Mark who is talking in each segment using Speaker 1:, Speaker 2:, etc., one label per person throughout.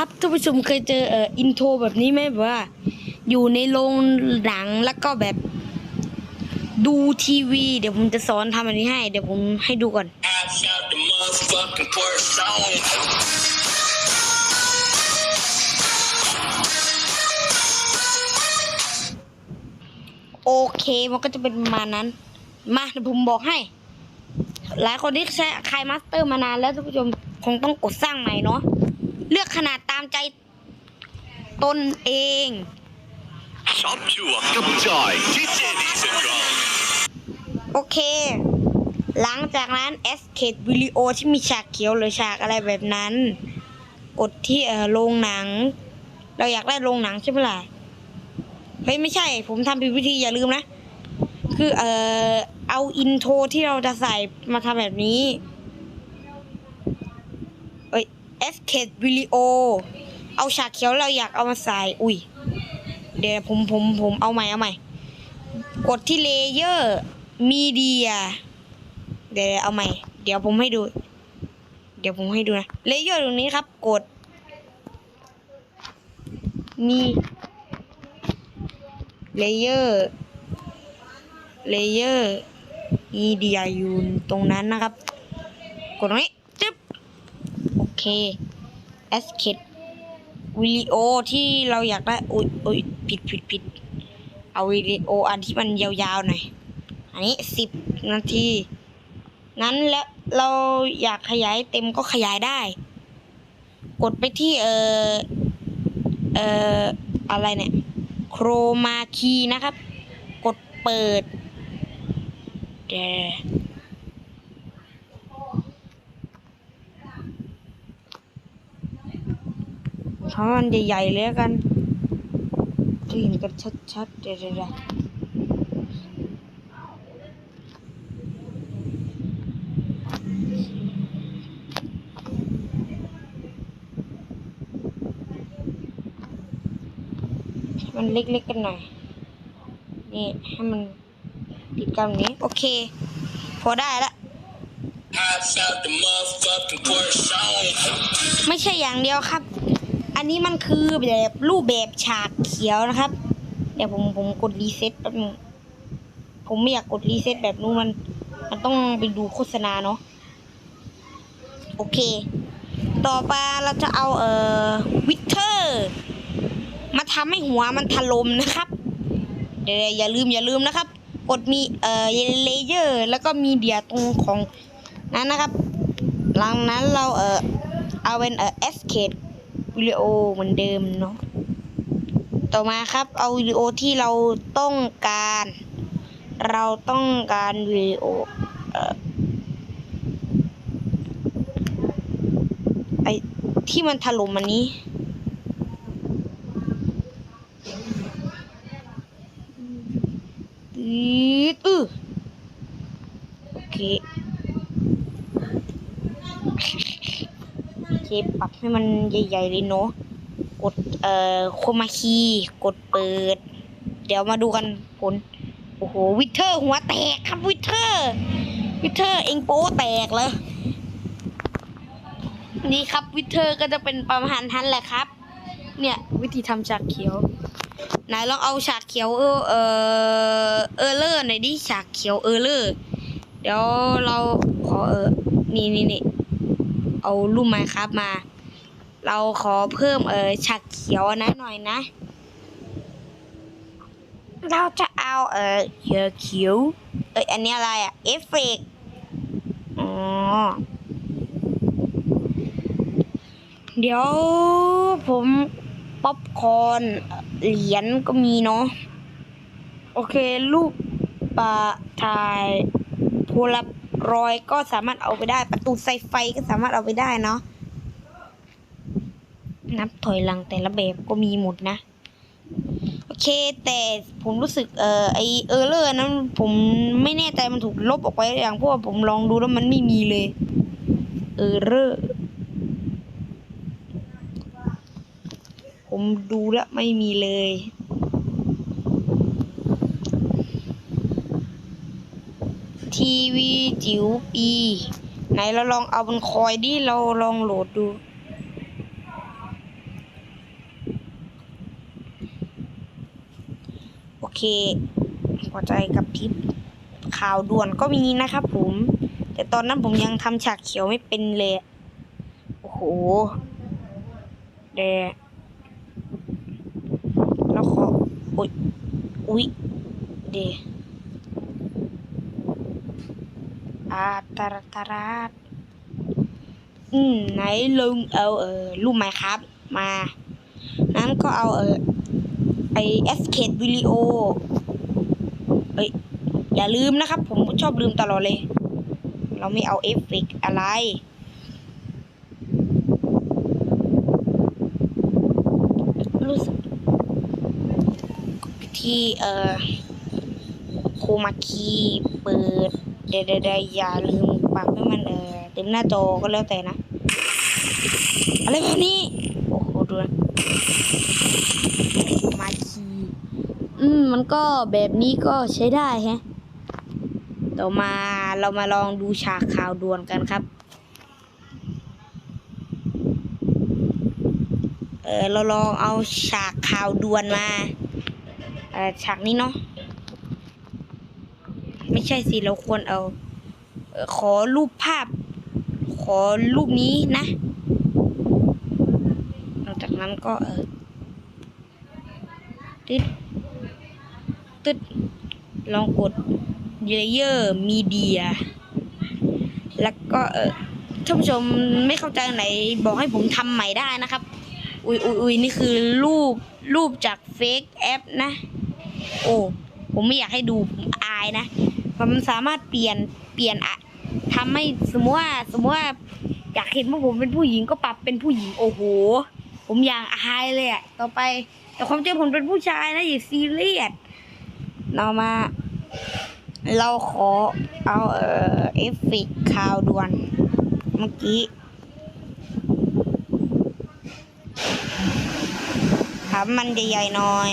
Speaker 1: ครับท่านผู้ชมเคยเจอเอ่ออินโทรแบบนี้ไหมแบบว่า อยู่ในโรงหนังแล้วก็แบบดูทีวี เดี๋ยวผมจะสอนทำอันนี้ให้ เดี๋ยวผมให้ดูก่อน โอเคมันก็จะเป็นประมาณนั้น มาเดี๋ยวผมบอกให้ หลายคนที่ใช้คายมาสเตอร์มานานแล้วท่านผู้ชมคงต้องกดสร้างใหม่เนาะ เลือกขนาดตามใจตนเอง
Speaker 2: ช็อปชัวร์กับจอยที่เจดีเซ็นทรัล
Speaker 1: โอเค หลังจากนั้น s c a d e วิดีโอที่มีฉากเขียวหรือฉากอะไรแบบนั้น กดที่เออโรงหนัง เราอยากได้โรงหนังใช่ไหมล่ะเฮ้ยไม่ใช่ ผมทำผิดวิธีอย่าลืมนะ คือเออเอาอินโทรที่เราจะใส่มาทำแบบนี้เอ้ย s c a d e วิโอ เอาฉากเขียวเราอยากเอามาใส่ อุ้ย เดี๋ยวผมผมผมเอาใหม่เอาใหม่ กดที่เลเยอร์มีเดีย เดี๋ยวเอาใหม่ เดี๋ยวผมให้ดู เดี๋ยวผมให้ดูนะ เลเยอร์ตรงนี้ครับ กด มีเลเยอร์ เลเยอร์มีเดียอยู่ตรงนั้นนะครับ กดตรงนี้ จึ๊บโอเค e s c a p e วิดีโอที่เราอยากได้อุ้ยอุ้ยผิดผิดผิดเอาวิดีโออันที่มันยาวๆหน่อย อันนี้สิบนาทีงั้นแล้วเราอยากขยายเต็มก็ขยายได้ กดไปที่เอ่อเอ่ออะไรเนี่ย โครมาคีนะครับ กดเปิดเดี๋ยว ทำให้มันใหญ่ๆเลยแล้วกันจะเห็นกันชัดๆเดี๋ยวๆให้มันเล็กๆกันหน่อย นี่ให้มันติดกันแบบนี้ โอเค พอได้ละ
Speaker 2: Pass out the motherfucking first song.
Speaker 1: ไม่ใช่อย่างเดียวครับ อันนี้มันคือแบบรูปแบบฉากเขียวนะครับ เดี๋ยวผมผมกดรีเซ็ตแป๊บนึงผมไม่อยากกดรีเซ็ตแบบนู้นมัน มันต้องไปดูโฆษณาเนาะโอเค ต่อไปเราจะเอาเอ่อวิเตอร์มาทำให้หัวมันถล่มนะครับ เดี๋ยวอย่าลืมอย่าลืมนะครับ กดมีเอ่อเลเยอร์ แล้วก็มีเดียตรงของนั้นนะครับ หลังนั้นเราเอ่อเอาเป็นเอ่อเอสเคด วิดีโอเหมือนเดิมเนาะต่อมาครับเอาวิดีโอที่เราต้องการ เราต้องการวิดีโอไอที่มันถล่มอันนี้อืดอือโอเค โอ เคปรับให้มันใหญ่ๆเลยเนาะกดเอ่อโคมาคีกดเปิด เดี๋ยวมาดูกันผลโอ้โหวิเทอร์หัวแตกครับวิเทอร์วิเทอร์เองโป้แตกเลยนี่ครับวิเทอร์ก็จะเป็นประมาณนั้นแหละครับ เนี่ยวิธีทำฉากเขียวไหนลองเอาฉากเขียวเออเออเออเลอร์หน่อยดิฉากเขียวเออเลอร์เดี๋ยวเราขอเออนี่นี่นี่ เอารูปไมครับมา เราขอเพิ่มเออฉากเขียวนนั้นหน่อยนะ เราจะเอาเออเขียวเขียวเอยอันนี้อะไรอะเอฟเฟกอ๋อเดี๋ยวผมป๊อปคอนเหรียญก็มีเนาะโอเครูปปะถ่ายโพลา รอยก็สามารถเอาไปได้ ประตูไซไฟก็สามารถเอาไปได้เนาะนับถอยหลังแต่ละแบบก็มีหมดนะ โอเค แต่ผมรู้สึกเอ่อไอเออร์เลอร์นั้นผมไม่แน่ใจมันถูกลบออกไปอยังเพราะว่าผมลองดูแล้วมันไม่มีเลยเออร์เลอร์ผมดูแล้วไม่มีเลย ทีวีจิ๋วปี ไหนเราลองเอาบนคอยดิเราลองโหลดดู โอเค พอใจกับทิปข่าวด่วนก็มีนะครับผม แต่ตอนนั้นผมยังทำฉากเขียวไม่เป็นเลย โอ้โหแดแล้วขออุ๊ยอุ๊ยเด อาตาราตาราดอืมไหนลุงเอาเออรูปไหมครับ มานั้นก็เอาเออไอเอสเคดวิดีโอเอ้ยอย่าลืมนะครับ ผมชอบลืมตลอดเลย เราไม่เอาเอฟเฟกอะไรรู้สึกที่เอ่อโคมาคีเปิด เดี๋ยวเดี๋ยวเดี๋ยวอย่าลืมปรับให้มันเอ่อเต็มหน้าจอก็แล้วแต่นะ อะไรแบบนี้ โอ้โหดูนะมาคีอืม มันก็แบบนี้ก็ใช้ได้แฮะ ต่อมาเรามาลองดูฉากข่าวด่วนกันครับ เออเราลองเอาฉากข่าวด่วนมา เออฉากนี้เนาะ ใช่สิเราควรเอา ขอรูปภาพ ขอรูปนี้นะหลังจากนั้นก็เออตึ๊ดตึ๊ดลองกดเลเยอร์มีเดียแล้วก็เออท่านผู้ชมไม่เข้าใจไหน บอกให้ผมทำใหม่ได้นะครับ อุยอุยอุยนี่คือรูปรูปจากเฟกแอปนะ โอ้ ผมไม่อยากให้ดูผมอายนะ มันสามารถเปลี่ยนเปลี่ยนอะทำให้สมมติว่าสมมติว่าอยากเห็นว่าผมเป็นผู้หญิงก็ปรับเป็นผู้หญิงโอ้โห ผมอย่างอายเลยอะต่อไป แต่ความจริงผมเป็นผู้ชายนะอย่าซีเรียสเรามา เราขอเอาเออเอฟเฟกข่าวด่วนเมื่อกี้ทำมันใหญ่ๆหน่อย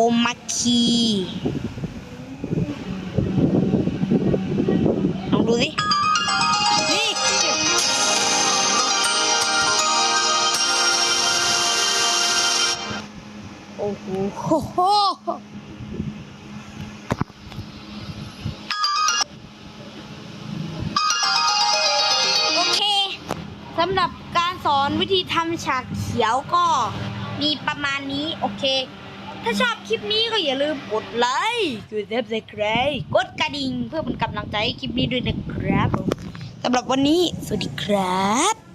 Speaker 1: โคมาคีลองดูสินี่โอ้โหโหโหโอเคสำหรับการสอนวิธีทำฉากเขียวก็มีประมาณนี้ โอเค ถ้าชอบคลิปนี้ก็อย่าลืมกดไลค์กด subscribe กดกระดิ่งเพื่อเป็นกำลังใจให้คลิปนี้ด้วยนะครับสำหรับวันนี้ สวัสดีครับ